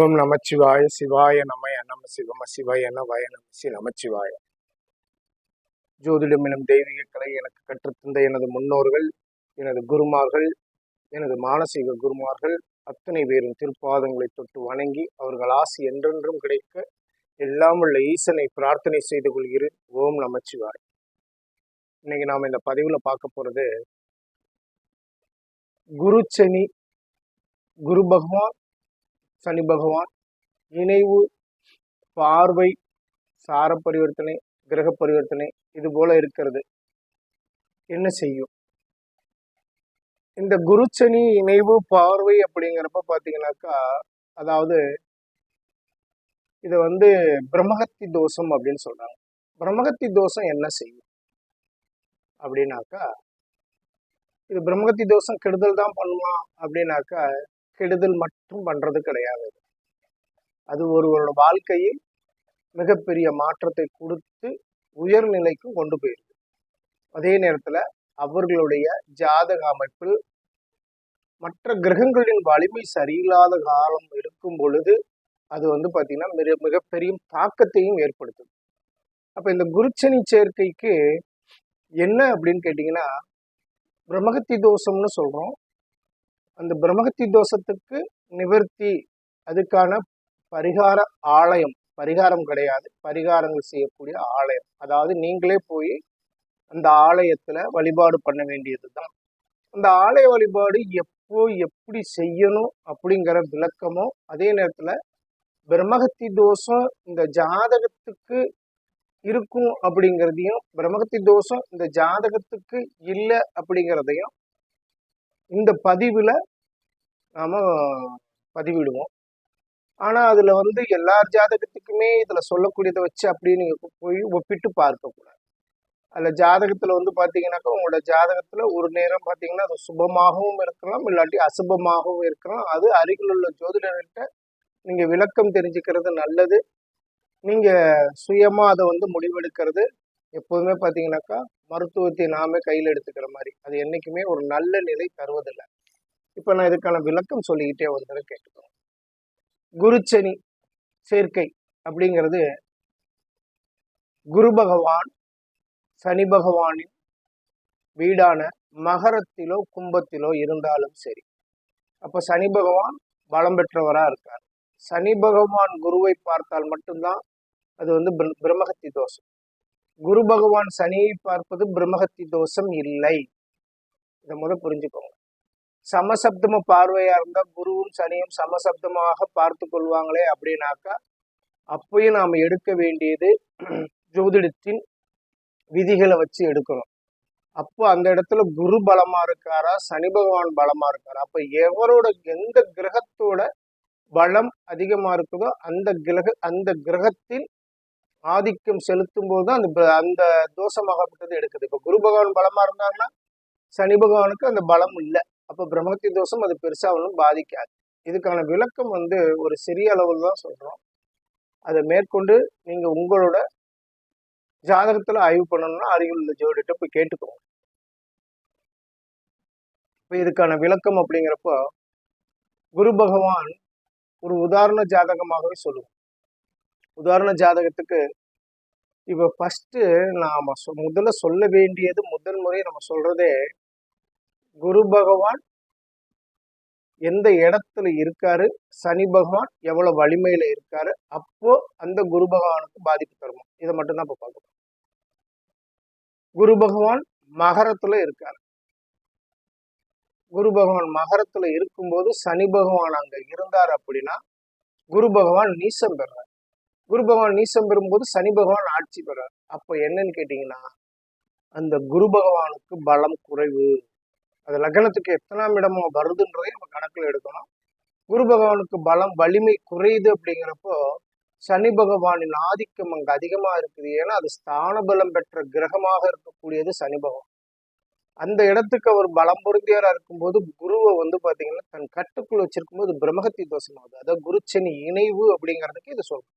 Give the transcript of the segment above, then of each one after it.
ஓம் நமச்சிவாய சிவாய நமய நம சிவம சிவாய நவய நமசி நமச்சிவாய. ஜோதிடம் எனும் தெய்வீக கலை எனக்கு கற்றுத்தந்த எனது முன்னோர்கள் எனது குருமார்கள் எனது மானசீக குருமார்கள் அத்தனை பேரும் திருப்பாதங்களை தொட்டு வணங்கி அவர்கள் ஆசி என்றென்றும் கிடைக்க எல்லாம் உள்ள ஈசனை பிரார்த்தனை செய்து கொள்கிறேன். ஓம் நமச்சிவாய். இன்னைக்கு நாம் இந்த பதிவில் பார்க்க போகிறது குருச்சனி குரு பகவான் சனி பகவான் இணைவு பார்வை சார பரிவர்த்தனை கிரக பரிவர்த்தனை இது போல இருக்கிறது. என்ன செய்யும்? இந்த குரு சனி இணைவு பார்வை அப்படிங்கிறப்ப பார்த்தீங்கன்னாக்கா அதாவது இதை வந்து பிரம்மகத்தி தோஷம் அப்படின்னு சொல்றாங்க. பிரம்மகத்தி தோஷம் என்ன செய்யும்? அப்படின்னாக்கா இது பிரம்மகத்தி தோஷம் கெடுதல் தான் பண்ணுமா? அப்படின்னாக்கா கெடுதல் மட்டும் பண்றது கிடையாது. அது ஒருவரோட வாழ்க்கையில் மிகப்பெரிய மாற்றத்தை கொடுத்து உயர்நிலைக்கும் கொண்டு போயிருக்கு. அதே நேரத்துல அவர்களுடைய ஜாதக அமைப்பில் மற்ற கிரகங்களின் வலிமை சரியில்லாத காலம் இருக்கும் பொழுது அது வந்து பார்த்தீங்கன்னா மிக மிகப்பெரிய தாக்கத்தையும் ஏற்படுத்தும் அப்போ இந்த குருச்சனி சேர்க்கைக்கு என்ன அப்படின்னு கேட்டிங்கன்னா பிரம்மகத்தி தோஷம்னு சொல்கிறோம் அந்த பிரம்மகத்தி தோஷத்துக்கு நிவர்த்தி அதுக்கான பரிகார ஆலயம். பரிகாரம் கிடையாது. பரிகாரங்கள் செய்யக்கூடிய ஆலயம். அதாவது நீங்களே போய் அந்த ஆலயத்துல வழிபாடு பண்ண வேண்டியது தான் அந்த ஆலய வழிபாடு எப்போ எப்படி செய்யணும் அப்படிங்கிற விளக்கமும் அதே நேரத்துல பிரம்மகத்தி தோஷம் இந்த ஜாதகத்துக்கு இருக்கும் அப்படிங்கிறதையும் பிரம்மகத்தி தோஷம் இந்த ஜாதகத்துக்கு இல்லை அப்படிங்கிறதையும் இந்த பதிவில் நாம் பதிவிடுவோம். ஆனால் அதில் வந்து எல்லார் ஜாதகத்துக்குமே இதில் சொல்லக்கூடியதை வச்சு அப்படின்னு நீங்கள் போய் ஒப்பிட்டு பார்க்கக்கூடாது அதில் ஜாதகத்தில் வந்து பார்த்தீங்கன்னாக்கா உங்களோட ஜாதகத்தில் ஒரு நேரம் பார்த்தீங்கன்னா அது சுபமாகவும் இருக்கலாம் இல்லாட்டி அசுபமாகவும் இருக்கலாம். அது அருகில் உள்ள ஜோதிடர்கிட்ட நீங்கள் விளக்கம் தெரிஞ்சுக்கிறது நல்லது. நீங்கள் சுயமாக அதை வந்து முடிவெடுக்கிறது எப்போதுமே பார்த்தீங்கன்னாக்கா மருத்துவத்தை நாமே கையில் எடுத்துக்கிற மாதிரி. அது என்றைக்குமே ஒரு நல்ல நிலை தருவதில்லை. இப்போ நான் இதுக்கான விளக்கம் சொல்லிக்கிட்டே வந்ததை கேட்டுக்கோங்க. குருச்சனி சேர்க்கை அப்படிங்கிறது குரு பகவான் சனி பகவானின் வீடான மகரத்திலோ கும்பத்திலோ இருந்தாலும் சரி. அப்போ சனி பகவான் பலம் பெற்றவராக இருக்கார். சனி பகவான் குருவை பார்த்தால் மட்டும்தான் அது வந்து பிரம்மகத்தி தோஷம். குரு பகவான் சனியை பார்ப்பது பிரம்மகத்தி தோஷம் இல்லை. இதை முதல் புரிஞ்சுக்கோங்க. சமசப்தம பார்வையா இருந்தா குருவும் சனியும் சமசப்தமாக பார்த்து கொள்வாங்களே அப்படின்னாக்கா அப்பயும் நாம் எடுக்க வேண்டியது ஜோதிடத்தின் விதிகளை வச்சு எடுக்கணும். அப்போ அந்த இடத்துல குரு பலமா இருக்காரா சனி பகவான் பலமா இருக்காரா? அப்ப எவரோட எந்த கிரகத்தோட பலம் அதிகமா இருக்குதோ அந்த கிரக அந்த கிரகத்தில் ஆதிக்கம் செலுத்தும் போது தான் அந்த அந்த தோஷமாகப்பட்டது எடுக்குது. இப்போ குரு பகவான் பலமா இருந்தாங்கன்னா சனி பகவானுக்கு அந்த பலம் இல்லை. அப்போ பிரம்மத்தி தோஷம் அது பெருசாக ஒன்றும் பாதிக்காது. இதுக்கான விளக்கம் வந்து ஒரு சிறிய அளவில் தான் சொல்கிறோம் அதை மேற்கொண்டு நீங்கள் உங்களோட ஜாதகத்தில் ஆய்வு பண்ணணும்னா அருகில் உள்ள ஜோடிட்ட போய் கேட்டுக்கோங்க. இப்போ இதுக்கான விளக்கம் அப்படிங்கிறப்போ குரு பகவான் ஒரு உதாரண ஜாதகமாகவே சொல்லுவோம் உதாரண ஜாதகத்துக்கு இப்போ ஃபஸ்ட்டு நாம் முதல்ல சொல்ல வேண்டியது முதல் முறை நம்ம சொல்றதே குரு பகவான் எந்த இடத்துல இருக்காரு சனி பகவான் எவ்வளவு வலிமையில இருக்காரு அப்போ அந்த குரு பகவானுக்கு பாதிப்பு தருமா? இதை மட்டும்தான் இப்போ பார்க்கணும் குரு பகவான் மகரத்துல இருக்காரு. குரு பகவான் மகரத்தில் இருக்கும்போது சனி பகவான் அங்க இருந்தார் அப்படின்னா குரு பகவான் நீசம் பெறார் குரு பகவான் நீசம் பெறும்போது சனி பகவான் ஆட்சி பெறார். அப்போ என்னன்னு கேட்டீங்கன்னா அந்த குரு பகவானுக்கு பலம் குறைவு. அது லக்னத்துக்கு எத்தனாம் இடமோ வருதுன்றதை நம்ம கணக்கில் எடுக்கணும். குரு பகவானுக்கு பலம் வலிமை குறையுது அப்படிங்கிறப்போ சனி பகவானின் ஆதிக்கம் அங்கே அதிகமாக இருக்குது. ஏன்னா அது ஸ்தான பலம் பெற்ற கிரகமாக இருக்கக்கூடியது சனி பகவான். அந்த இடத்துக்கு அவர் பலம் பொருந்தியாராக இருக்கும்போது குருவை வந்து பார்த்தீங்கன்னா தன் கட்டுக்குள் வச்சிருக்கும்போது பிரம்மகத்தி தோஷமாகுது. அதாவது குருச்சனி இணைவு அப்படிங்கிறதுக்கு இது சொல்றோம்.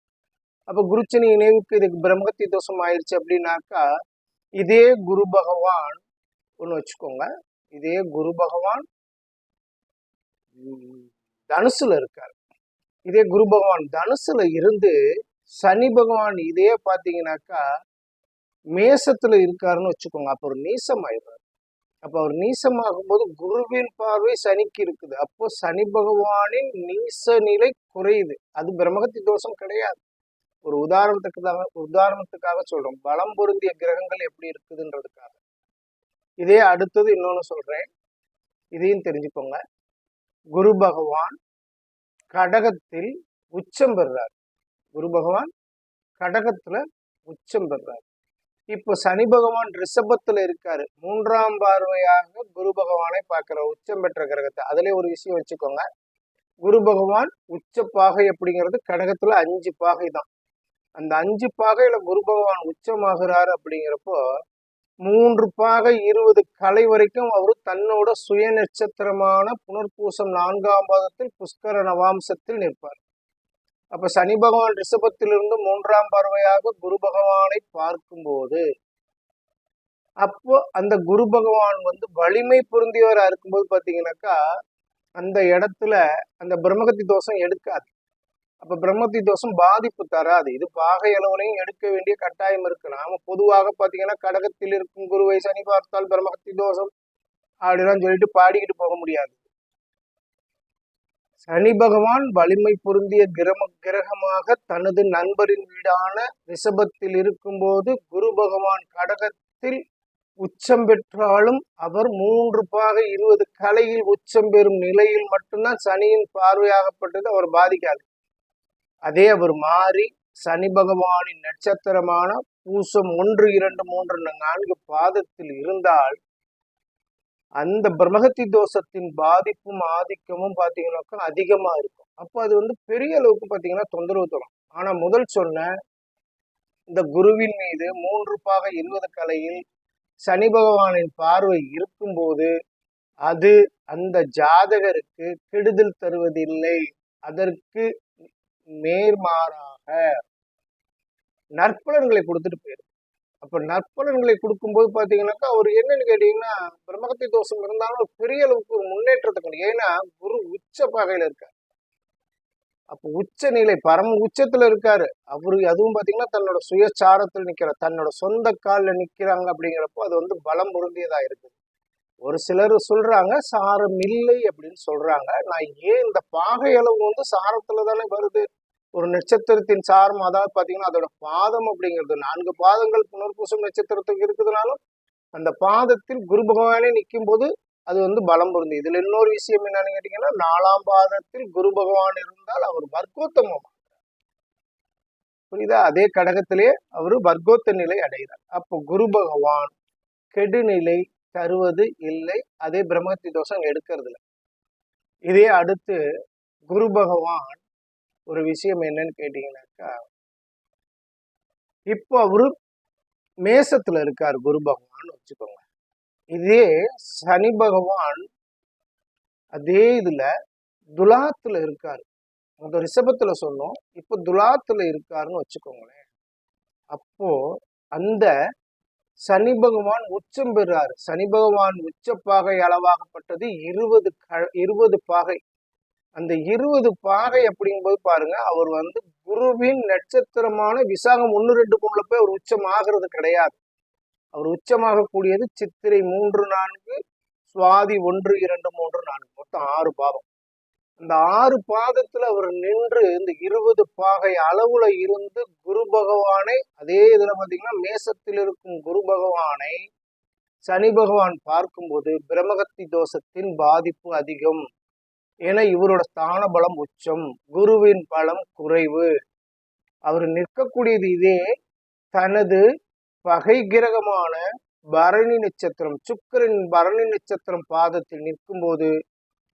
அப்போ குருச்சனி இணைவுக்கு இதுக்கு பிரம்மகத்தி தோஷம் ஆயிடுச்சு அப்படின்னாக்கா இதே குரு பகவான் ஒன்று வச்சுக்கோங்க. இதே குரு பகவான் தனுசுல இருக்கார். இதே குரு பகவான் தனுசுல இருந்து சனி பகவான் இதே பாத்தீங்கன்னாக்கா மேசத்துல இருக்காருன்னு வச்சுக்கோங்க. அப்ப ஒரு நீசம் ஆயிடுறாரு அப்ப அவர் நீசமாகும் போது குருவின் பார்வை சனிக்கு இருக்குது. அப்போ சனி பகவானின் நீச நிலை குறையுது. அது பிரம்மகத்தி தோஷம் கிடையாது. ஒரு உதாரணத்துக்காக உதாரணத்துக்காக சொல்றோம். பலம் பொருந்திய கிரகங்கள் எப்படி இருக்குதுன்றதுக்காக. இதே அடுத்தது இன்னொன்னு சொல்றேன். இதையும் தெரிஞ்சுக்கோங்க. குரு பகவான் கடகத்தில் உச்சம் பெறுறார் குரு பகவான் கடகத்துல உச்சம் பெறுறார் இப்போ சனி பகவான் ரிஷபத்துல இருக்காரு. மூன்றாம் பார்வையாக குரு பகவானை பார்க்கிற உச்சம் பெற்ற கிரகத்தை. அதுல ஒரு விஷயம் வச்சுக்கோங்க. குரு பகவான் உச்ச பாகை அப்படிங்கிறது கடகத்துல அஞ்சு பாகை தான். அந்த அஞ்சு பாகையில குரு பகவான் உச்சமாகிறாரு அப்படிங்கிறப்போ மூன்று பாகை இருபது கலை வரைக்கும் அவர் தன்னோட சுய நட்சத்திரமான புனர்பூசம் நான்காம் பாதத்தில் புஷ்கர நவாம்சத்தில் நிற்பார். அப்ப சனி பகவான் ரிஷபத்திலிருந்து மூன்றாம் பார்வையாக குரு பகவானை பார்க்கும்போது அப்போ அந்த குரு பகவான் வந்து வலிமை பொருந்தியவராக இருக்கும்போது பார்த்தீங்கன்னாக்கா அந்த இடத்துல அந்த பிரம்மகத்தி தோஷம் எடுக்காது. அப்ப பிரம்மத்தி தோஷம் பாதிப்பு தராது. இது பாகை அளவுலையும் எடுக்க வேண்டிய கட்டாயம் இருக்கு. நாம பொதுவாக பாத்தீங்கன்னா கடகத்தில் இருக்கும் குருவை சனி பார்த்தால் பிரம்மகத்தி தோஷம் அப்படிலாம் சொல்லிட்டு பாடிக்கிட்டு போக முடியாது. சனி பகவான் வலிமை பொருந்திய கிரம கிரகமாக தனது நண்பரின் வீடான ரிஷபத்தில் இருக்கும்போது குரு பகவான் கடகத்தில் உச்சம் பெற்றாலும் அவர் மூன்று பாகை இருபது கலையில் உச்சம் பெறும் நிலையில் மட்டும்தான் சனியின் பார்வையாகப்பட்டது அவர் பாதிக்காது. அதே அவர் மாறி சனி பகவானின் நட்சத்திரமான பூசம் ஒன்று இரண்டு மூன்று நான்கு பாதத்தில் இருந்தால் அந்த பிரம்மகத்தி தோஷத்தின் பாதிப்பும் ஆதிக்கமும் பார்த்தீங்கன்னாக்கா அதிகமா இருக்கும். அப்போ அது வந்து பெரிய அளவுக்கு பார்த்தீங்கன்னா தொந்தரவு தரும். ஆனா முதல் சொன்ன இந்த குருவின் மீது மூன்று பாக இருபது கலையில் சனி பகவானின் பார்வை இருக்கும்போது அது அந்த ஜாதகருக்கு கெடுதல் தருவதில்லை. அதற்கு நேர்மாறாக நற்பலன்களை கொடுத்துட்டு போயிடும். அப்ப நற்பலன்களை கொடுக்கும்போது பாத்தீங்கன்னாக்கா அவர் என்னன்னு கேட்டீங்கன்னா பிரம்மகத்தி தோஷம் இருந்தாலும் பெரிய அளவுக்கு ஒரு முன்னேற்றத்துக்கு ஏன்னா குரு உச்ச பகையில இருக்காரு. அப்போ உச்ச நிலை பரம உச்சத்துல இருக்காரு. அவரு அதுவும் பாத்தீங்கன்னா தன்னோட சுயச்சாரத்தில் நிக்கிற தன்னோட சொந்த காலில் நிக்கிறாங்க அப்படிங்கிறப்போ அது வந்து பலம் பொருந்தியதா இருக்குது. ஒரு சிலர் சொல்றாங்க சாரம் இல்லை அப்படின்னு சொல்றாங்க. நான் ஏன் இந்த பாகை அளவு வந்து சாரத்துல தானே வருது? ஒரு நட்சத்திரத்தின் சாரம் அதாவது பாத்தீங்கன்னா அதோட பாதம் அப்படிங்கிறது நான்கு பாதங்கள் புனர்பூசம் நட்சத்திரத்துக்கு இருக்குதுனாலும் அந்த பாதத்தில் குரு பகவானே நிற்கும் போது அது வந்து பலம் பொருந்தி இதுல இன்னொரு விஷயம் என்னன்னு கேட்டீங்கன்னா நாலாம் பாதத்தில் குரு பகவான் இருந்தால் அவர் வர்க்கோத்தமம். புரியுதா? அதே கடகத்திலே அவர் வர்க்கோத்த நிலை அடைகிறார். அப்போ குரு பகவான் கெடுநிலை தருவது இல்லை அதே பிரம்மத்தி தோஷம் எடுக்கிறது இல்லை இதே அடுத்து குரு பகவான் ஒரு விஷயம் என்னன்னு கேட்டீங்கன்னாக்கா இப்போ அவரு மேசத்துல இருக்கார் குரு பகவான் வச்சுக்கோங்க. இதே சனி பகவான் அதே இதுல துலாத்துல இருக்காரு. அந்த ரிஷபத்துல சொன்னோம் இப்போ துலாத்துல இருக்காருன்னு வச்சுக்கோங்களேன். அப்போ அந்த சனி பகவான் உச்சம் பெறாரு. சனி பகவான் உச்ச பாகை அளவாகப்பட்டது இருபது க இருபது பாகை. அந்த இருபது பாகை அப்படிங்கும்போது பாருங்க அவர் வந்து குருவின் நட்சத்திரமான விசாகம் ஒன்று ரெண்டு மூணுல போய் அவர் உச்சம் ஆகிறது கிடையாது. அவர் உச்சமாக கூடியது சித்திரை மூன்று நான்கு சுவாதி ஒன்று இரண்டு மூன்று நான்கு. மொத்தம் ஆறு பாதம் அந்த ஆறு பாதத்துல அவர் நின்று இந்த இருபது பாகை அளவுல இருந்து குரு பகவானை அதே இதுல பாத்தீங்கன்னா மேசத்தில் இருக்கும் குரு பகவானை சனி பகவான் பார்க்கும்போது பிரமகத்தி தோஷத்தின் பாதிப்பு அதிகம். ஏன்னா இவரோட ஸ்தான பலம் உச்சம் குருவின் பலம் குறைவு. அவர் நிற்கக்கூடியது இதே தனது பகை கிரகமான பரணி நட்சத்திரம் சுக்கரின் பரணி நட்சத்திரம் பாதத்தில் நிற்கும்போது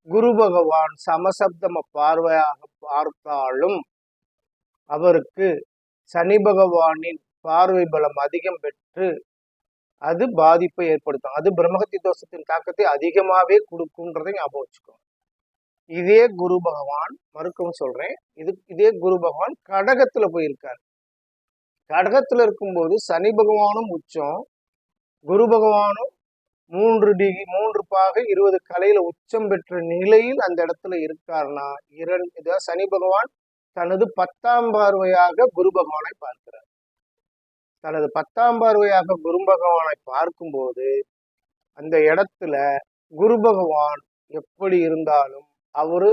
குரு பகவான் சமசப்தம பார்வையாக பார்த்தாலும் அவருக்கு சனி பகவானின் பார்வை பலம் அதிகம் பெற்று அது பாதிப்பை ஏற்படுத்தும். அது பிரம்மகத்தி தோஷத்தின் தாக்கத்தை அதிகமாகவே கொடுக்குன்றதை ஞாபகம் வச்சுக்கோங்க. இதே குரு பகவான் மறுக்கவும் சொல்றேன். இது இதே குரு பகவான் கடகத்துல போயிருக்காரு. கடகத்துல இருக்கும்போது சனி பகவானும் உச்சம் குரு பகவானும் மூன்று டிகிரி மூன்று பாகை இருபது கலையில உச்சம் பெற்ற நிலையில் அந்த இடத்துல இருக்காருன்னா இரண்டு இதான் சனி பகவான் தனது பத்தாம் பார்வையாக குரு பகவானை பார்க்கிறார். தனது பத்தாம் பார்வையாக குரு பகவானை பார்க்கும்போது அந்த இடத்துல குரு பகவான் எப்படி இருந்தாலும் அவரு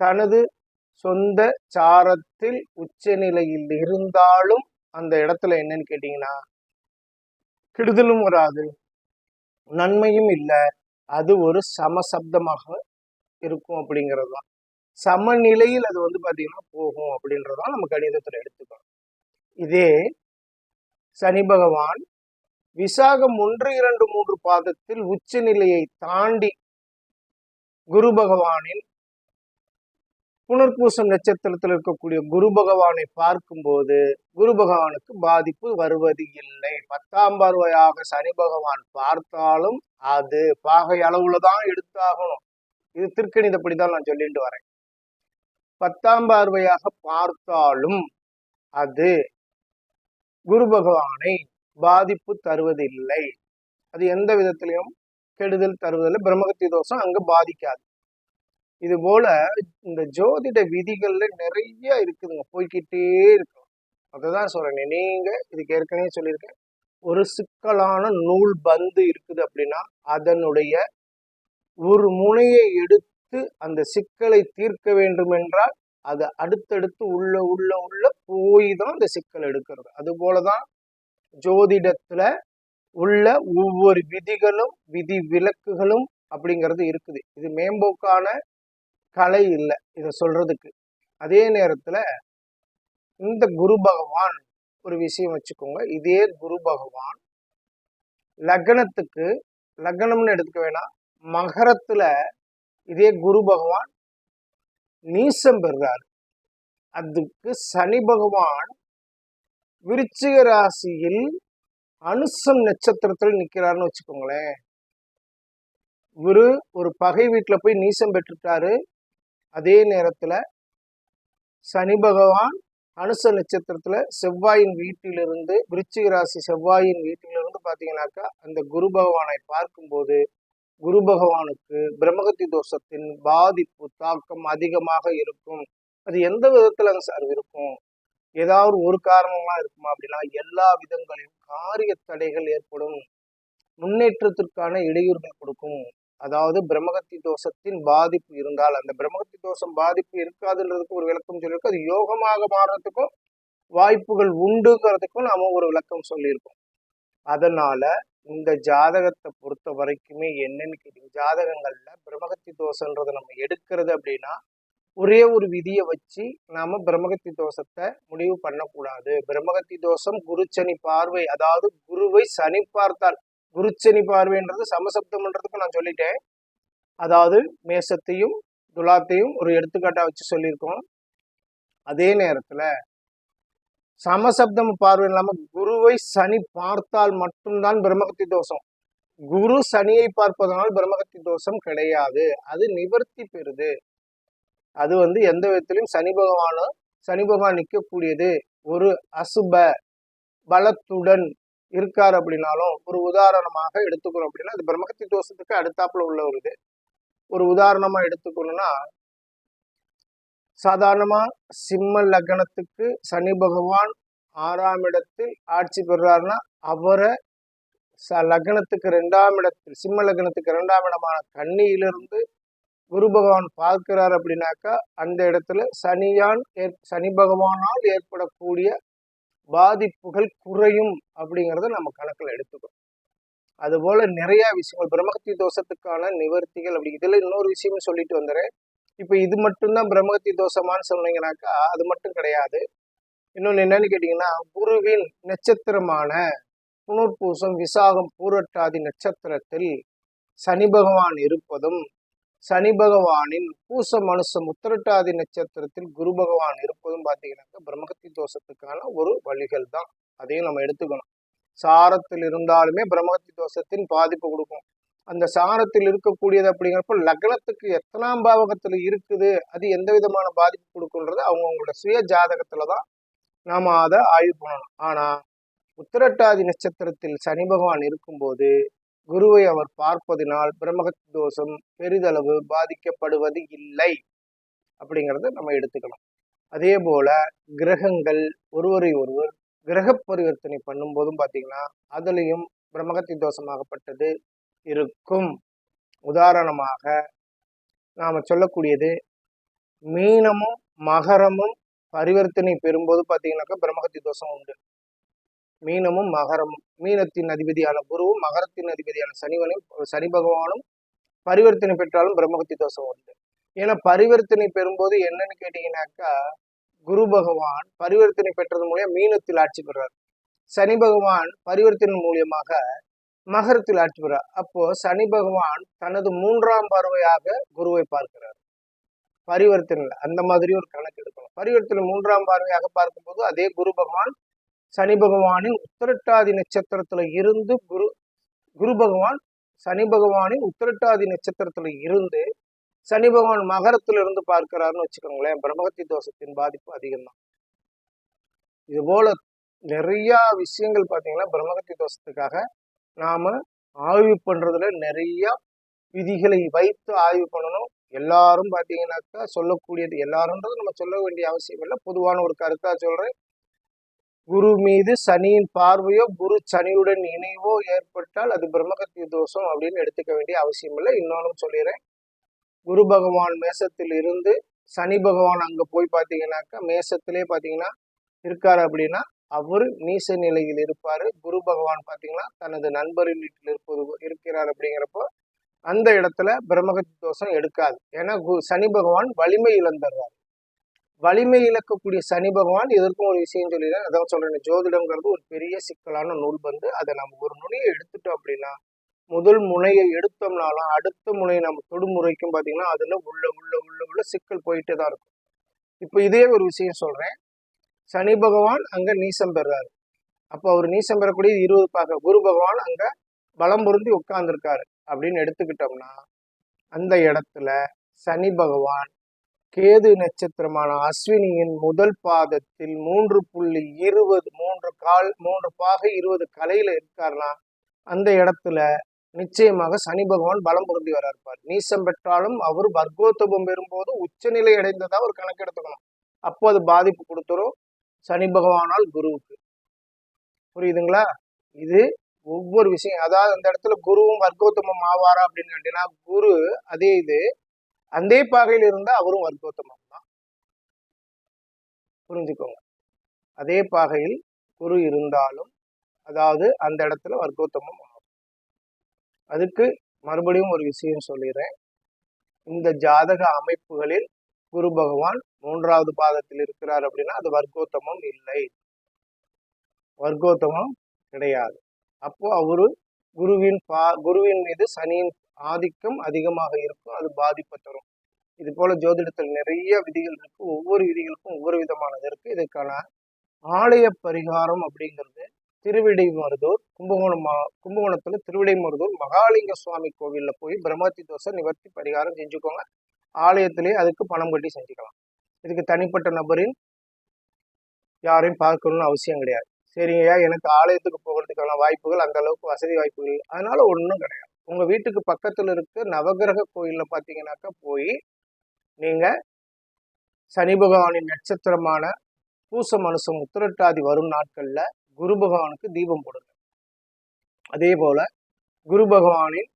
தனது சொந்த சாரத்தில் உச்ச நிலையில் இருந்தாலும் அந்த இடத்துல என்னன்னு கேட்டீங்கன்னா கெடுதலும் வராது நன்மையும் இல்லை. அது ஒரு சமசப்தமாக இருக்கும் அப்படிங்கிறது தான் சமநிலையில் அது வந்து பார்த்தீங்கன்னா போகும் அப்படின்றதான் நம்ம கணிதத்தில் எடுத்துக்கணும். இதே சனி பகவான் விசாகம் ஒன்று இரண்டு மூன்று பாதத்தில் உச்ச நிலையை தாண்டி குரு பகவானின் புனர்பூசம் நட்சத்திரத்தில் இருக்கக்கூடிய குரு பகவானை பார்க்கும்போது குரு பகவானுக்கு பாதிப்பு வருவது இல்லை. பத்தாம் பார்வையாக சனி பகவான் பார்த்தாலும் அது பாகை அளவுல தான் எடுத்தாகணும். இது திருக்கணிதப்படி தான் நான் சொல்லிட்டு வரேன். பத்தாம் பார்வையாக பார்த்தாலும் அது குரு பகவானை பாதிப்பு தருவதில்லை. அது எந்த விதத்திலையும் கெடுதல் தருவதில்லை. பிரம்மகத்தி தோஷம் அங்க பாதிக்காது. இது போல இந்த ஜோதிட விதிகள்ல நிறைய இருக்குதுங்க. போய்கிட்டே இருக்கும். அதுதான் சொல்றேன். நீங்க இதுக்கு ஏற்கனவே சொல்லியிருக்கேன். ஒரு சிக்கலான நூல் பந்து இருக்குது அப்படின்னா அதனுடைய ஒரு முனையை எடுத்து அந்த சிக்கலை தீர்க்க வேண்டும் என்றால் அதை அடுத்தடுத்து உள்ள உள்ள உள்ள போய் தான் அந்த சிக்கல் எடுக்கிறது. அது போலதான் ஜோதிடத்துல உள்ள ஒவ்வொரு விதிகளும் விதி விலக்குகளும் அப்படிங்கிறது இருக்குது. இது மேம்போக்கான கலை இல்லை இதை சொல்றதுக்கு. அதே நேரத்துல இந்த குரு பகவான் ஒரு விஷயம் வச்சுக்கோங்க. இதே குரு பகவான் லக்னத்துக்கு லக்னம்னு எடுத்துக்க வேணாம். மகரத்துல இதே குரு பகவான் நீசம் பெறுறாரு. அதுக்கு சனி பகவான் விருச்சிக ராசியில் அனுசம் நட்சத்திரத்தில் நிக்கிறாருன்னு வச்சுக்கோங்களேன். குரு ஒரு பகை வீட்டில் போய் நீசம் பெற்றுட்டாரு. அதே நேரத்துல சனி பகவான் அனுச நட்சத்திரத்துல செவ்வாயின் வீட்டிலிருந்து விருச்சிக ராசி செவ்வாயின் வீட்டிலிருந்து பாத்தீங்கன்னாக்கா அந்த குரு பகவானை பார்க்கும்போது குரு பகவானுக்கு பிரம்மகத்தி தோஷத்தின் பாதிப்பு தாக்கம் அதிகமாக இருக்கும். அது எந்த விதத்துல சார் இருக்கும்? ஏதாவது ஒரு காரணமா இருக்குமா அப்படின்னா எல்லா விதங்களிலும் காரிய தடைகள் ஏற்படும். முன்னேற்றத்திற்கான இடையூறுகள் கொடுக்கும். அதாவது பிரம்மகத்தி தோஷத்தின் பாதிப்பு இருந்தால் அந்த பிரம்மகத்தி தோஷம் பாதிப்பு இருக்காதுன்றதுக்கு ஒரு விளக்கம் சொல்லியிருக்கோம் அது யோகமாக மாறுறதுக்கும் வாய்ப்புகள் உண்டுங்கிறதுக்கும் நாம ஒரு விளக்கம் சொல்லியிருக்கோம். அதனால இந்த ஜாதகத்தை பொறுத்த வரைக்குமே என்னன்னு கேட்டீங்க ஜாதகங்கள்ல பிரம்மகத்தி தோஷன்றதை நம்ம எடுக்கிறது அப்படின்னா ஒரே ஒரு விதியை வச்சு நாம பிரம்மகத்தி தோஷத்தை முடிவு பண்ணக்கூடாது. பிரம்மகத்தி தோஷம் குரு சனி பார்வை அதாவது குருவை சனி பார்த்தால் குருச்சனி பார்வைன்றது சமசப்தம்ன்றதுக்கு நான் சொல்லிட்டேன். அதாவது மேசத்தையும் துலாத்தையும் ஒரு எடுத்துக்காட்டா வச்சு சொல்லியிருக்கோம். அதே நேரத்துல சமசப்தம் பார்வை இல்லாம குருவை சனி பார்த்தால் மட்டும்தான் பிரம்மகத்தி தோஷம். குரு சனியை பார்ப்பதனால் பிரம்மகத்தி தோஷம் கிடையாது. அது நிவர்த்தி பெறுது. அது வந்து எந்த விதத்திலையும் சனி பகவானும் சனி பகவான் நிற்கக்கூடியது ஒரு அசுப பலத்துடன் இருக்கார் அப்படின்னாலும் ஒரு உதாரணமாக எடுத்துக்கிறோம் அப்படின்னா அது பிரம்மகத்தி தோஷத்துக்கு அடுத்தாப்புல உள்ள ஒரு இது. ஒரு உதாரணமா எடுத்துக்கணும்னா சாதாரணமா சிம்ம லக்னத்துக்கு சனி பகவான் ஆறாம் இடத்தில் ஆட்சி பெறுறாருன்னா அவரை ச லக்னத்துக்கு ரெண்டாம் இடத்தில் சிம்ம லக்னத்துக்கு ரெண்டாம் இடமான கன்னியிலிருந்து குரு பகவான் பார்க்கிறார் அப்படின்னாக்கா அந்த இடத்துல சனியான் ஏற் சனி பகவானால் ஏற்படக்கூடிய பாதிப்புகள் குறையும் அப்படிங்கிறத நம்ம கணக்கில் எடுத்துக்கணும். அதுபோல நிறைய விஷயங்கள் பிரம்மகத்தி தோஷத்துக்கான நிவர்த்திகள் அப்படி இதுல இன்னொரு விஷயமும் சொல்லிட்டு வந்துடுறேன் இப்போ இது மட்டும்தான் பிரம்மகத்தி தோஷமான்னு சொன்னீங்கன்னாக்கா அது மட்டும் கிடையாது. இன்னொன்று என்னன்னு கேட்டிங்கன்னா குருவின் நட்சத்திரமான புனர்பூசம் விசாகம் பூரட்டாதி நட்சத்திரத்தில் சனி பகவான் இருப்பதும் சனி பகவானின் பூச மனுஷம் உத்திரட்டாதி நட்சத்திரத்தில் குரு பகவான் இருப்பதும் பார்த்தீங்கன்னாக்கா பிரம்மகத்தி தோஷத்துக்கான ஒரு வழிகள் தான். அதையும் நம்ம எடுத்துக்கணும். சாரத்தில் இருந்தாலுமே பிரம்மகத்தி தோஷத்தின் பாதிப்பு கொடுக்கும். அந்த சாரத்தில் இருக்கக்கூடியது அப்படிங்கிறப்ப லக்னத்துக்கு எத்தனாம் பாவகத்தில் இருக்குது அது எந்த விதமான பாதிப்பு கொடுக்குன்றது அவங்கவுங்களோட சுய ஜாதகத்துல தான் நாம அதை ஆய்வு பண்ணணும். ஆனா உத்திரட்டாதி நட்சத்திரத்தில் சனி பகவான் இருக்கும்போது குருவை அவர் பார்ப்பதினால் பிரம்மகத்தி தோஷம் பெரிதளவு பாதிக்கப்படுவது இல்லை. அப்படிங்கிறத நம்ம எடுத்துக்கணும் அதே போல கிரகங்கள் ஒருவரை ஒருவர் கிரக பரிவர்த்தனை பண்ணும்போதும் பார்த்தீங்கன்னா அதுலேயும் பிரம்மகத்தி தோஷமாகப்பட்டது இருக்கும். உதாரணமாக நாம் சொல்லக்கூடியது மீனமும் மகரமும் பரிவர்த்தனை பெறும்போது பார்த்தீங்கன்னாக்கா பிரம்மகத்தி தோஷம் உண்டு. மீனமும் மகரமும். மீனத்தின் அதிபதியான குருவும் மகரத்தின் அதிபதியான சனிவனும் சனி பகவானும் பரிவர்த்தனை பெற்றாலும் பிரம்மகத்தி தோஷம் உண்டு. ஏன்னா பரிவர்த்தனை பெறும்போது என்னன்னு கேட்டீங்கன்னாக்கா குரு பகவான் பரிவர்த்தனை பெற்றது மூலியம் மீனத்தில் ஆட்சி பெறார் சனி பகவான் பரிவர்த்தனை மூலியமாக மகரத்தில் ஆட்சி பெறார் அப்போ சனி பகவான் தனது மூன்றாம் பார்வையாக குருவை பார்க்கிறார். பரிவர்த்தனை அந்த மாதிரி ஒரு கணக்கு எடுக்கணும். பரிவர்த்தனை மூன்றாம் பார்வையாக பார்க்கும்போது அதே குரு பகவான் சனி பகவானின் உத்தரட்டாதி நட்சத்திரத்துல இருந்து குரு குரு பகவான் சனி பகவானின் உத்திரட்டாதி நட்சத்திரத்துல இருந்து சனி பகவான் மகரத்துல இருந்து பார்க்கிறாருன்னு வச்சுக்கோங்களேன். பிரம்மகத்தி தோஷத்தின் பாதிப்பு அதிகம்தான். இது போல நிறைய விஷயங்கள் பார்த்தீங்கன்னா பிரம்மகத்தி தோஷத்துக்காக நாம ஆய்வு பண்றதுல நிறைய விதிகளை வைத்து ஆய்வு பண்ணணும். எல்லாரும் பார்த்தீங்கன்னாக்கா சொல்லக்கூடியது எல்லாருன்றது நம்ம சொல்ல வேண்டிய அவசியம் இல்லை. பொதுவான ஒரு கருத்தா சொல்றேன். குரு மீது சனியின் பார்வையோ குரு சனியுடன் இணைவோ ஏற்பட்டால் அது பிரம்மகத்திய தோஷம் அப்படின்னு எடுத்துக்க வேண்டிய அவசியம் இல்லை. இன்னொன்னு சொல்லிடுறேன் குரு பகவான் மேசத்தில் இருந்து சனி பகவான் அங்க போய் பார்த்தீங்கன்னாக்கா மேசத்திலே பார்த்தீங்கன்னா இருக்காரு அப்படின்னா அவர் நீச நிலையில் இருப்பாரு. குரு பகவான் பார்த்தீங்கன்னா தனது நண்பரின் வீட்டில் இருப்பது இருக்கிறார் அப்படிங்கிறப்போ அந்த இடத்துல பிரம்மகத்தி தோஷம் எடுக்காது. ஏன்னா சனி பகவான் வலிமை இழந்துடுறாரு வலிமை இழக்கக்கூடிய சனி பகவான் இதற்கும் ஒரு விஷயம் சொல்லிடுறேன் அதான் சொல்றேன் ஜோதிடங்கிறது ஒரு பெரிய சிக்கலான நூல் வந்து அதை நம்ம ஒரு நுனியை எடுத்துட்டோம் அப்படின்னா முதல் முனையை எடுத்தோம்னாலும் அடுத்த முனையை நம்ம தொடுமுறைக்கும் பார்த்தீங்கன்னா அதுல உள்ள உள்ள உள்ள உள்ள சிக்கல் போயிட்டே தான் இருக்கும். இப்போ இதே ஒரு விஷயம் சொல்றேன். சனி பகவான் அங்க நீசம் பெறாரு. அப்போ அவர் நீசம் பெறக்கூடிய இருபது பாக குரு பகவான் அங்க பலம் பொருந்தி உட்கார்ந்துருக்காரு அப்படின்னு எடுத்துக்கிட்டோம்னா அந்த இடத்துல சனி பகவான் கேது நட்சத்திரமான அஸ்வினியின் முதல் பாதத்தில் மூன்று புள்ளி இருபது மூன்று கால் மூன்று பாகை இருபது கலையில இருக்காருன்னா அந்த இடத்துல நிச்சயமாக சனி பகவான் பலம் பொருந்தி வர இருப்பார் நீசம் பெற்றாலும் அவர் வர்க்கோத்தபம் பெறும்போது உச்சநிலை அடைந்ததா ஒரு கணக்கு எடுத்துக்கணும். அப்போ அது பாதிப்பு கொடுத்துரும் சனி பகவானால் குருவுக்கு. புரியுதுங்களா? இது ஒவ்வொரு விஷயம். அதாவது அந்த இடத்துல குருவும் வர்க்கோத்தமம் ஆவாரா அப்படின்னு கேட்டீங்கன்னா குரு அதே இது அந்த பாகையில் இருந்தா அவரும் வர்க்கோத்தமம் தான் புரிஞ்சுக்கோங்க. அதே பாகையில் குரு இருந்தாலும் அதாவது அந்த இடத்துல வர்க்கோத்தமம் ஆகும். அதுக்கு மறுபடியும் ஒரு விஷயம் சொல்லிடுறேன் இந்த ஜாதக அமைப்புகளில் குரு பகவான் மூன்றாவது பாதத்தில் இருக்கிறார் அப்படின்னா அது வர்க்கோத்தமம் இல்லை. வர்க்கோத்தமம் கிடையாது. அப்போ அவரு குருவின் பா குருவின் மீது சனியின் ஆதிக்கம் அதிகமாக இருக்கும் அது பாதிப்பை தரும். இது போல ஜோதிடத்தில் நிறைய விதிகள் இருக்கு. ஒவ்வொரு விதிகளுக்கும் ஒவ்வொரு விதமானது இருக்கு. இதுக்கான ஆலய பரிகாரம் அப்படிங்கிறது திருவிடை மருதூர் கும்பகோணம் கும்பகோணத்துல திருவிடை மருதூர் மகாலிங்க சுவாமி கோவில்ல போய் பிரம்மத்தி தோசை நிவர்த்தி பரிகாரம் செஞ்சுக்கோங்க. ஆலயத்திலே அதுக்கு பணம் கட்டி செஞ்சுக்கலாம். இதுக்கு தனிப்பட்ட நபரின் யாரையும் பார்க்கணும்னு அவசியம் கிடையாது. சரிங்கய்யா எனக்கு ஆலயத்துக்கு போகிறதுக்கான வாய்ப்புகள் அந்த அளவுக்கு வசதி வாய்ப்புகள் அதனால ஒன்றும் கிடையாது. உங்க வீட்டுக்கு பக்கத்துல இருக்க நவகிரக கோயில்ல பார்த்தீங்கன்னாக்கா போய் நீங்க சனி பகவானின் நட்சத்திரமான பூச மனுஷம் உத்திரட்டாதி வரும் நாட்கள்ல குரு பகவானுக்கு தீபம் போடுங்க. அதே போல குரு பகவானின்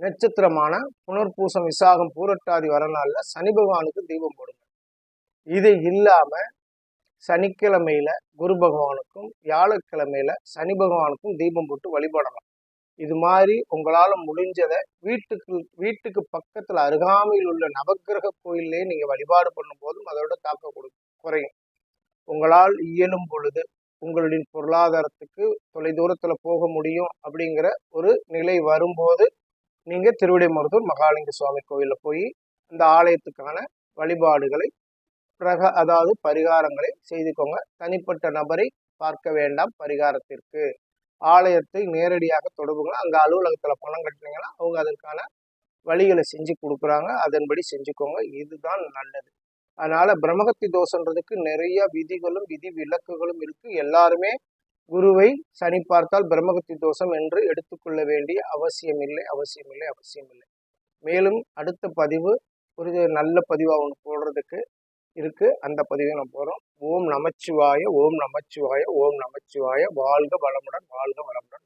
நட்சத்திரமான புனர்பூசம் விசாகம் பூரட்டாதி வர நாள்ல சனி பகவானுக்கு தீபம் போடுங்க. இது இல்லாம சனிக்கிழமையில குரு பகவானுக்கும் வியாழக்கிழமையில சனி பகவானுக்கும் தீபம் போட்டு வழிபடலாம். இது மாதிரி உங்களால முடிஞ்சதை வீட்டுக்கு வீட்டுக்கு பக்கத்துல அருகாமையில் உள்ள நவக்கிரக கோயிலே நீங்க வழிபாடு பண்ணும் போதும் அதோட தாக்கம் கொடு குறையும். உங்களால் இயலும் பொழுது உங்களுடைய பொருளாதாரத்துக்கு தொலை தூரத்தில் போக முடியும் அப்படிங்கிற ஒரு நிலை வரும்போது நீங்க திருவிடைமருதூர் மகாலிங்க சுவாமி கோயிலில் போய் அந்த ஆலயத்துக்கான வழிபாடுகளை பிரக அதாவது பரிகாரங்களை செய்துக்கோங்க. தனிப்பட்ட நபரை பார்க்க வேண்டாம் பரிகாரத்திற்கு. ஆலயத்தை நேரடியாக தொடர்புங்க அங்கே அலுவலகத்தில் பணம் கட்டினீங்கன்னா அவங்க அதற்கான வழிகளை செஞ்சு கொடுக்குறாங்க. அதன்படி செஞ்சுக்கோங்க. இதுதான் நல்லது. அதனால பிரம்மகத்தி தோஷன்றதுக்கு நிறைய விதிகளும் விதி விலக்குகளும் இருக்கு. எல்லாருமே குருவை சனி பார்த்தால் பிரம்மகத்தி தோஷம் என்று எடுத்துக்கொள்ள வேண்டிய அவசியமில்லை அவசியமில்லை அவசியமில்லை. மேலும் அடுத்த பதிவு ஒரு நல்ல பதிவாக ஒன்று போடுறதுக்கு இருக்கு. அந்த பதிவை நம்ம போகிறோம் ஓம் நமச்சிவாய ஓம் நமச்சிவாய ஓம் நமச்சிவாய. வாழ்க வளமுடன் வாழ்க வளமுடன்